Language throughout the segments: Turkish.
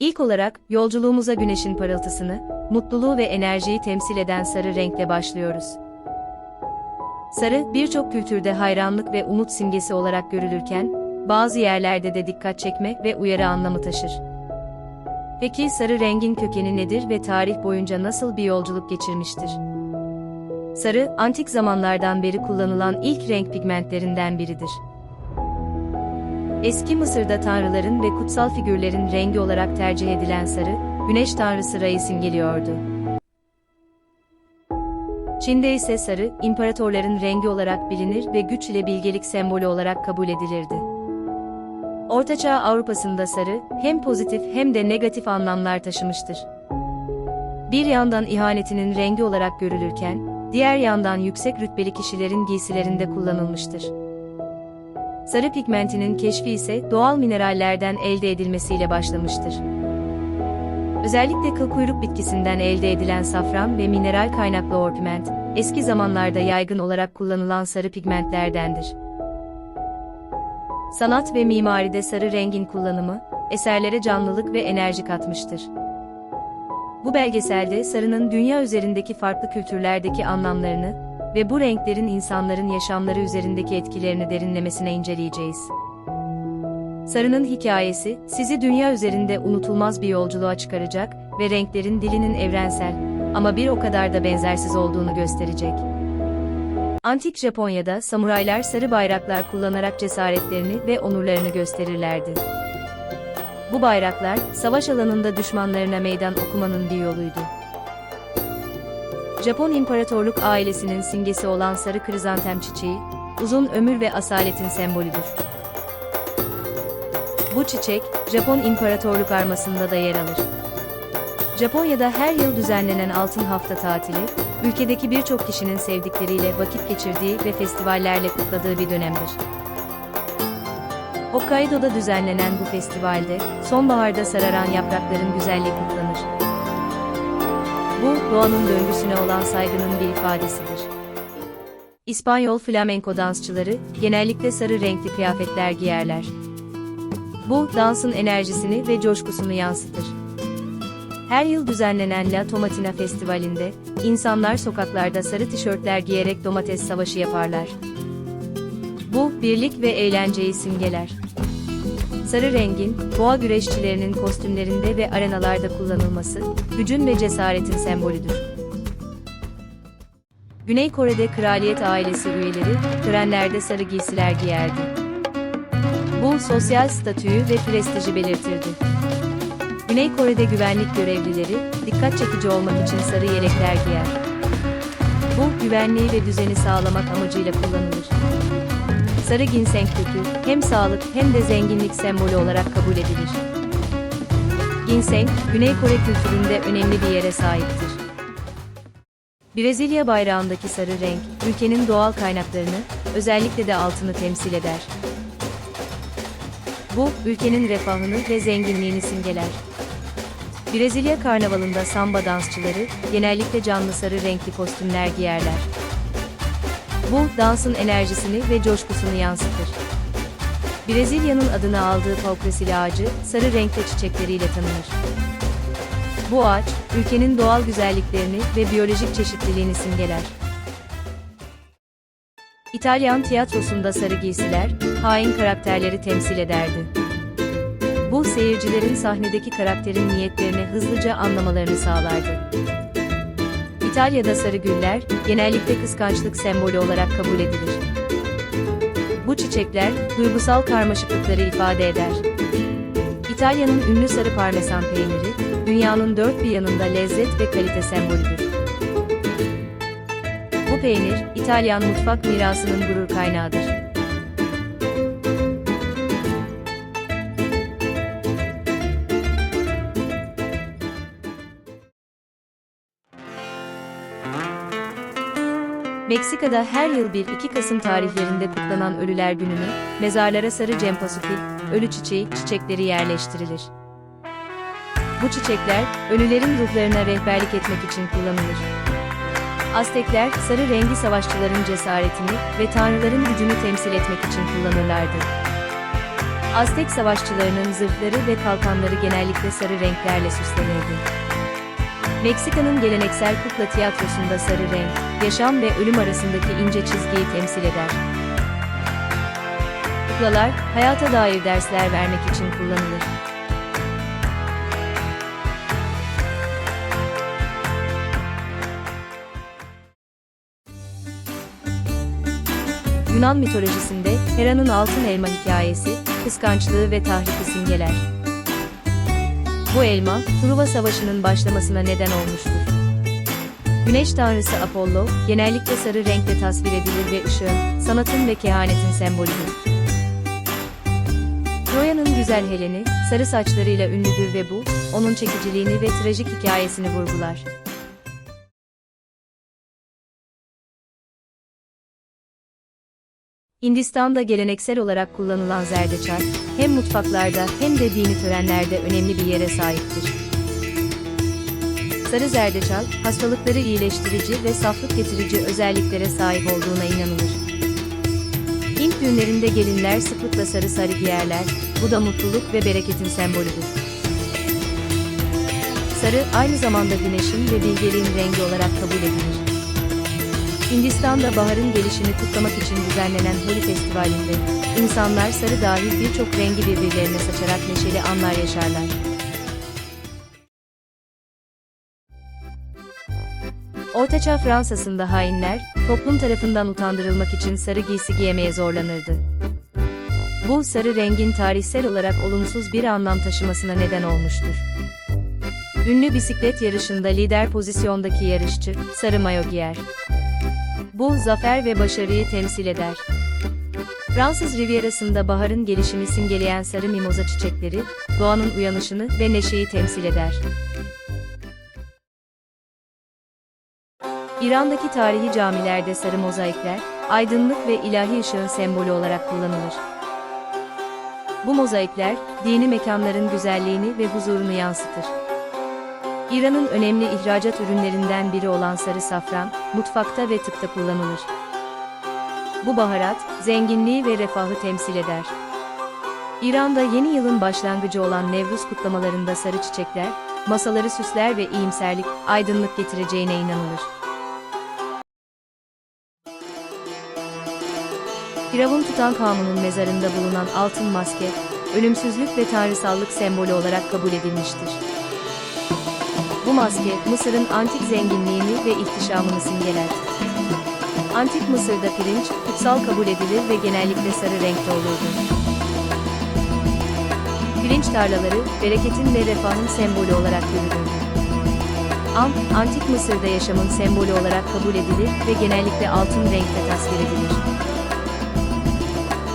İlk olarak, yolculuğumuza güneşin parıltısını, mutluluğu ve enerjiyi temsil eden sarı renkle başlıyoruz. Sarı, birçok kültürde hayranlık ve umut simgesi olarak görülürken, bazı yerlerde de dikkat çekme ve uyarı anlamı taşır. Peki sarı rengin kökeni nedir ve tarih boyunca nasıl bir yolculuk geçirmiştir? Sarı, antik zamanlardan beri kullanılan ilk renk pigmentlerinden biridir. Eski Mısır'da tanrıların ve kutsal figürlerin rengi olarak tercih edilen sarı, güneş tanrısı Ra'yı simgeliyordu. Çin'de ise sarı, imparatorların rengi olarak bilinir ve güç ile bilgelik sembolü olarak kabul edilirdi. Ortaçağ Avrupa'sında sarı, hem pozitif hem de negatif anlamlar taşımıştır. Bir yandan ihanetinin rengi olarak görülürken, diğer yandan yüksek rütbeli kişilerin giysilerinde kullanılmıştır. Sarı pigmentinin keşfi ise doğal minerallerden elde edilmesiyle başlamıştır. Özellikle kıl kuyruk bitkisinden elde edilen safran ve mineral kaynaklı orpiment, eski zamanlarda yaygın olarak kullanılan sarı pigmentlerdendir. Sanat ve mimaride sarı rengin kullanımı, eserlere canlılık ve enerji katmıştır. Bu belgeselde sarının dünya üzerindeki farklı kültürlerdeki anlamlarını ve bu renklerin insanların yaşamları üzerindeki etkilerini derinlemesine inceleyeceğiz. Sarının hikayesi, sizi dünya üzerinde unutulmaz bir yolculuğa çıkaracak ve renklerin dilinin evrensel ama bir o kadar da benzersiz olduğunu gösterecek. Antik Japonya'da samuraylar sarı bayraklar kullanarak cesaretlerini ve onurlarını gösterirlerdi. Bu bayraklar, savaş alanında düşmanlarına meydan okumanın bir yoluydu. Japon İmparatorluk ailesinin simgesi olan sarı krizantem çiçeği, uzun ömür ve asaletin sembolüdür. Bu çiçek, Japon İmparatorluk armasında da yer alır. Japonya'da her yıl düzenlenen Altın Hafta tatili, ülkedeki birçok kişinin sevdikleriyle vakit geçirdiği ve festivallerle kutladığı bir dönemdir. Hokkaido'da düzenlenen bu festivalde, sonbaharda sararan yaprakların güzelliği kutlanır. Bu, doğanın döngüsüne olan saygının bir ifadesidir. İspanyol flamenko dansçıları, genellikle sarı renkli kıyafetler giyerler. Bu, dansın enerjisini ve coşkusunu yansıtır. Her yıl düzenlenen La Tomatina Festivali'nde, insanlar sokaklarda sarı tişörtler giyerek domates savaşı yaparlar. Bu, birlik ve eğlenceyi simgeler. Sarı rengin, boğa güreşçilerinin kostümlerinde ve arenalarda kullanılması, gücün ve cesaretin sembolüdür. Güney Kore'de kraliyet ailesi üyeleri, törenlerde sarı giysiler giyerdi. Bu, sosyal statüyü ve prestiji belirtirdi. Güney Kore'de güvenlik görevlileri, dikkat çekici olmak için sarı yelekler giyer. Bu, güvenliği ve düzeni sağlamak amacıyla kullanılır. Sarı ginseng kökü, hem sağlık hem de zenginlik sembolü olarak kabul edilir. Ginseng, Güney Kore kültüründe önemli bir yere sahiptir. Brezilya bayrağındaki sarı renk, ülkenin doğal kaynaklarını, özellikle de altını temsil eder. Bu, ülkenin refahını ve zenginliğini simgeler. Brezilya karnavalında samba dansçıları, genellikle canlı sarı renkli kostümler giyerler. Bu, dansın enerjisini ve coşkusunu yansıtır. Brezilya'nın adını aldığı paupresil ağacı, sarı renkte çiçekleriyle tanınır. Bu ağaç, ülkenin doğal güzelliklerini ve biyolojik çeşitliliğini simgeler. İtalyan tiyatrosunda sarı giysiler, hain karakterleri temsil ederdi. Bu, seyircilerin sahnedeki karakterin niyetlerini hızlıca anlamalarını sağlardı. İtalya'da sarı güller, genellikle kıskançlık sembolü olarak kabul edilir. Bu çiçekler, duygusal karmaşıklıkları ifade eder. İtalya'nın ünlü sarı parmesan peyniri, dünyanın dört bir yanında lezzet ve kalite sembolüdür. Bu peynir, İtalyan mutfak mirasının gurur kaynağıdır. Meksika'da her yıl 1-2 Kasım tarihlerinde kutlanan Ölüler Günü'nü, mezarlara sarı cempasufil, ölü çiçeği, çiçekleri yerleştirilir. Bu çiçekler, ölülerin ruhlarına rehberlik etmek için kullanılır. Aztekler, sarı rengi savaşçıların cesaretini ve tanrıların gücünü temsil etmek için kullanırlardı. Aztek savaşçılarının zırhları ve kalkanları genellikle sarı renklerle süslenirdi. Meksika'nın geleneksel kukla tiyatrosunda sarı renk, yaşam ve ölüm arasındaki ince çizgiyi temsil eder. Kuklalar, hayata dair dersler vermek için kullanılır. Yunan mitolojisinde Hera'nın altın elma hikayesi, kıskançlığı ve tahriki simgeler. Bu elma, Truva Savaşı'nın başlamasına neden olmuştur. Güneş tanrısı Apollo, genellikle sarı renkte tasvir edilir ve ışığın, sanatın ve kehanetin sembolüdür. Troya'nın güzel Heleni, sarı saçlarıyla ünlüdür ve bu, onun çekiciliğini ve trajik hikayesini vurgular. Hindistan'da geleneksel olarak kullanılan zerdeçal, hem mutfaklarda hem de dini törenlerde önemli bir yere sahiptir. Sarı zerdeçal, hastalıkları iyileştirici ve saflık getirici özelliklere sahip olduğuna inanılır. Hint düğünlerinde gelinler sıklıkla sarı sarı giyerler, bu da mutluluk ve bereketin sembolüdür. Sarı, aynı zamanda güneşin ve bilgeliğin rengi olarak kabul edilir. Hindistan'da baharın gelişini kutlamak için düzenlenen Holi Festivali'nde, insanlar sarı dahil birçok rengi birbirlerine saçarak neşeli anlar yaşarlar. Ortaçağ Fransa'sında hainler, toplum tarafından utandırılmak için sarı giysi giymeye zorlanırdı. Bu, sarı rengin tarihsel olarak olumsuz bir anlam taşımasına neden olmuştur. Ünlü bisiklet yarışında lider pozisyondaki yarışçı, sarı mayo giyer. Bu, zafer ve başarıyı temsil eder. Fransız Rivierası'nda baharın gelişini simgeleyen sarı mimoza çiçekleri, doğanın uyanışını ve neşeyi temsil eder. İran'daki tarihi camilerde sarı mozaikler, aydınlık ve ilahi ışığın sembolü olarak kullanılır. Bu mozaikler, dini mekanların güzelliğini ve huzurunu yansıtır. İran'ın önemli ihracat ürünlerinden biri olan sarı safran, mutfakta ve tıpta kullanılır. Bu baharat, zenginliği ve refahı temsil eder. İran'da yeni yılın başlangıcı olan Nevruz kutlamalarında sarı çiçekler, masaları süsler ve iyimserlik, aydınlık getireceğine inanılır. Firavun Tutankamun'un mezarında bulunan altın maske, ölümsüzlük ve tanrısallık sembolü olarak kabul edilmiştir. Bu maske, Mısır'ın antik zenginliğini ve ihtişamını simgeler. Antik Mısır'da pirinç, kutsal kabul edilir ve genellikle sarı renkte olurdu. Pirinç tarlaları, bereketin ve refahın sembolü olarak görülürdü. Am, Antik Mısır'da yaşamın sembolü olarak kabul edilir ve genellikle altın renkte tasvir edilir.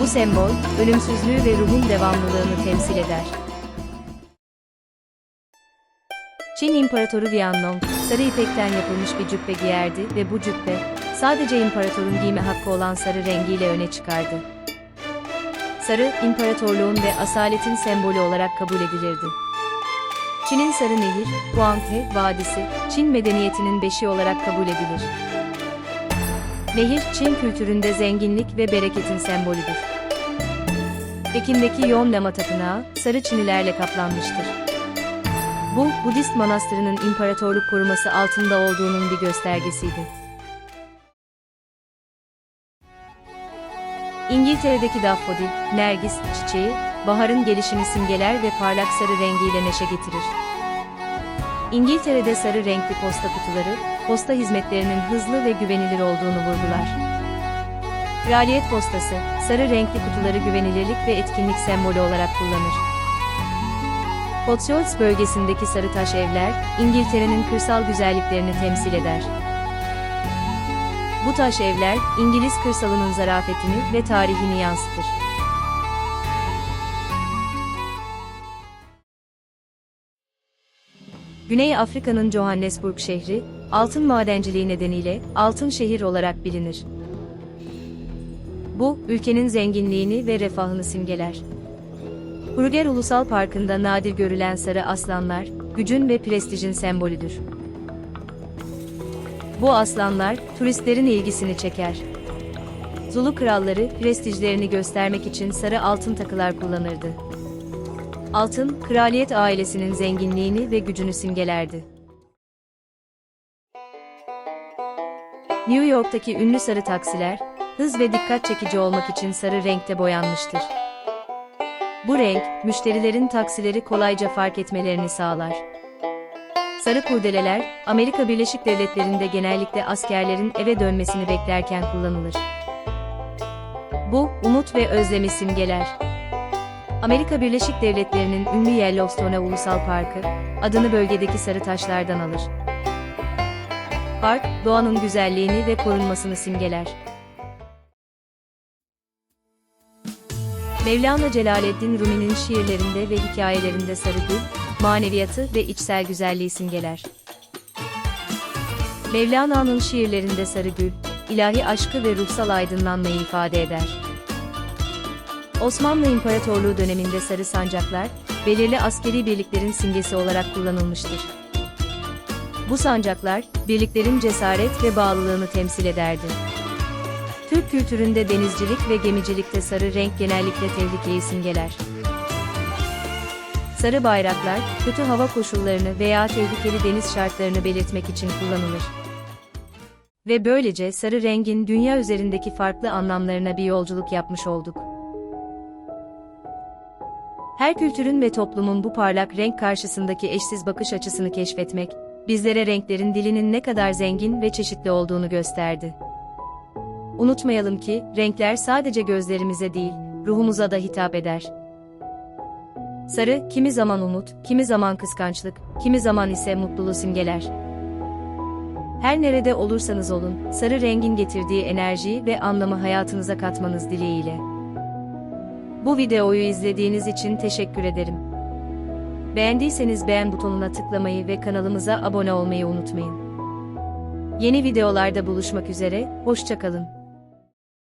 Bu sembol, ölümsüzlüğü ve ruhun devamlılığını temsil eder. Çin İmparatoru Lianlong, sarı ipekten yapılmış bir cübbe giyerdi ve bu cübbe, sadece imparatorun giyme hakkı olan sarı rengiyle öne çıkardı. Sarı, imparatorluğun ve asaletin sembolü olarak kabul edilirdi. Çin'in Sarı Nehir, Huanghe Vadisi, Çin medeniyetinin beşiği olarak kabul edilir. Nehir, Çin kültüründe zenginlik ve bereketin sembolüdür. Pekin'deki Yonlama Tapınağı, sarı çinilerle kaplanmıştır. Bu, Budist manastırının imparatorluk koruması altında olduğunun bir göstergesiydi. İngiltere'deki dafodil, nergis çiçeği, baharın gelişini simgeler ve parlak sarı rengiyle neşe getirir. İngiltere'de sarı renkli posta kutuları, posta hizmetlerinin hızlı ve güvenilir olduğunu vurgular. Kraliyet postası, sarı renkli kutuları güvenilirlik ve etkinlik sembolü olarak kullanır. Cotswolds bölgesindeki sarı taş evler, İngiltere'nin kırsal güzelliklerini temsil eder. Bu taş evler, İngiliz kırsalının zarafetini ve tarihini yansıtır. Güney Afrika'nın Johannesburg şehri, altın madenciliği nedeniyle altın şehir olarak bilinir. Bu, ülkenin zenginliğini ve refahını simgeler. Kruger Ulusal Parkı'nda nadir görülen sarı aslanlar, gücün ve prestijin sembolüdür. Bu aslanlar, turistlerin ilgisini çeker. Zulu kralları prestijlerini göstermek için sarı altın takılar kullanırdı. Altın, kraliyet ailesinin zenginliğini ve gücünü simgelerdi. New York'taki ünlü sarı taksiler, hız ve dikkat çekici olmak için sarı renkte boyanmıştır. Bu renk, müşterilerin taksileri kolayca fark etmelerini sağlar. Sarı kurdeleler, Amerika Birleşik Devletleri'nde genellikle askerlerin eve dönmesini beklerken kullanılır. Bu, umut ve özlemi simgeler. Amerika Birleşik Devletleri'nin ünlü Yellowstone Ulusal Parkı, adını bölgedeki sarı taşlardan alır. Park, doğanın güzelliğini ve korunmasını simgeler. Mevlana Celaleddin Rumi'nin şiirlerinde ve hikayelerinde sarı gül, maneviyatı ve içsel güzelliği simgeler. Mevlana'nın şiirlerinde sarı gül, ilahi aşkı ve ruhsal aydınlanmayı ifade eder. Osmanlı İmparatorluğu döneminde sarı sancaklar, belirli askeri birliklerin simgesi olarak kullanılmıştır. Bu sancaklar, birliklerin cesaret ve bağlılığını temsil ederdi. Türk kültüründe denizcilik ve gemicilikte sarı renk genellikle tehlikeyi simgeler. Sarı bayraklar, kötü hava koşullarını veya tehlikeli deniz şartlarını belirtmek için kullanılır. Ve böylece sarı rengin dünya üzerindeki farklı anlamlarına bir yolculuk yapmış olduk. Her kültürün ve toplumun bu parlak renk karşısındaki eşsiz bakış açısını keşfetmek, bizlere renklerin dilinin ne kadar zengin ve çeşitli olduğunu gösterdi. Unutmayalım ki, renkler sadece gözlerimize değil, ruhumuza da hitap eder. Sarı, kimi zaman umut, kimi zaman kıskançlık, kimi zaman ise mutluluğu simgeler. Her nerede olursanız olun, sarı rengin getirdiği enerjiyi ve anlamı hayatınıza katmanız dileğiyle. Bu videoyu izlediğiniz için teşekkür ederim. Beğendiyseniz beğen butonuna tıklamayı ve kanalımıza abone olmayı unutmayın. Yeni videolarda buluşmak üzere, hoşçakalın.